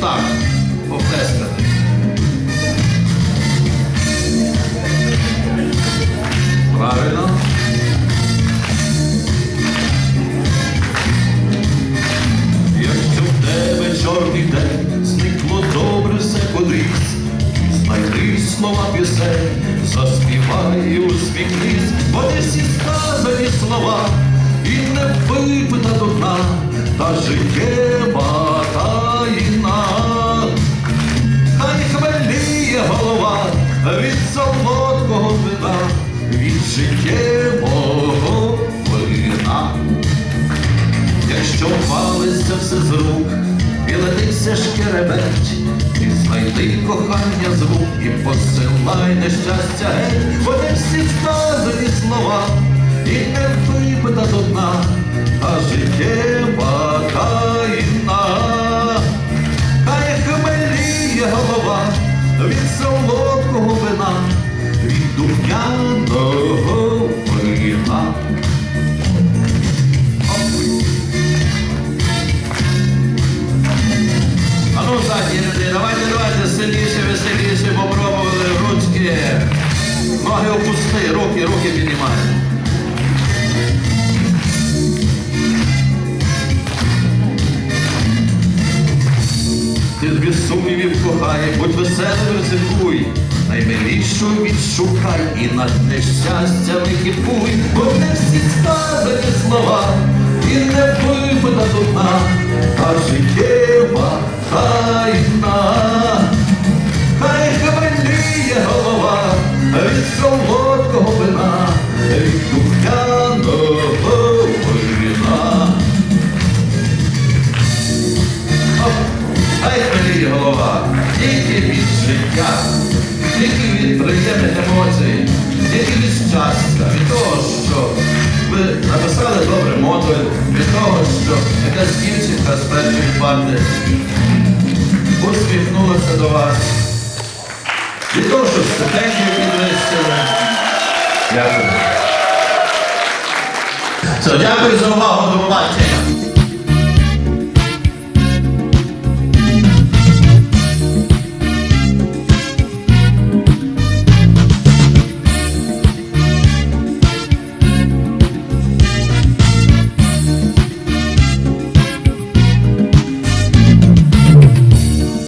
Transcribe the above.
Так окреслений. Правильно. Якщо в тебе чорний день, зникло добре все кудись, знайди слова пісень, заспівай у усміхнись, бо не всі сказані слова. І не випита дурна, та життєва та життєвого вина. Якщо валиться все з рук, і летиться шкереберть, і знайди кохання звук, і посилай нещастя геть, вони всі сказані слова, і не випита до дна, а життєва таїна. Ти без сумнівів кохай, будь веселим, ризикуй, наймилішу відшукай і над нещастями кіпуй, бо не всі сказані слова, і не випита до дна, а життєва тайна. Хай хмеліє голова від солодкого вина, від життя, тільки від приємних емоцій, тільки від щастя, від того, що ви написали добре мото, від того, що якась дівчинка з першої парти усміхнулася до вас, від того, що стипендію підвищили. Дякую. Все, дякую за увагу, до побачення.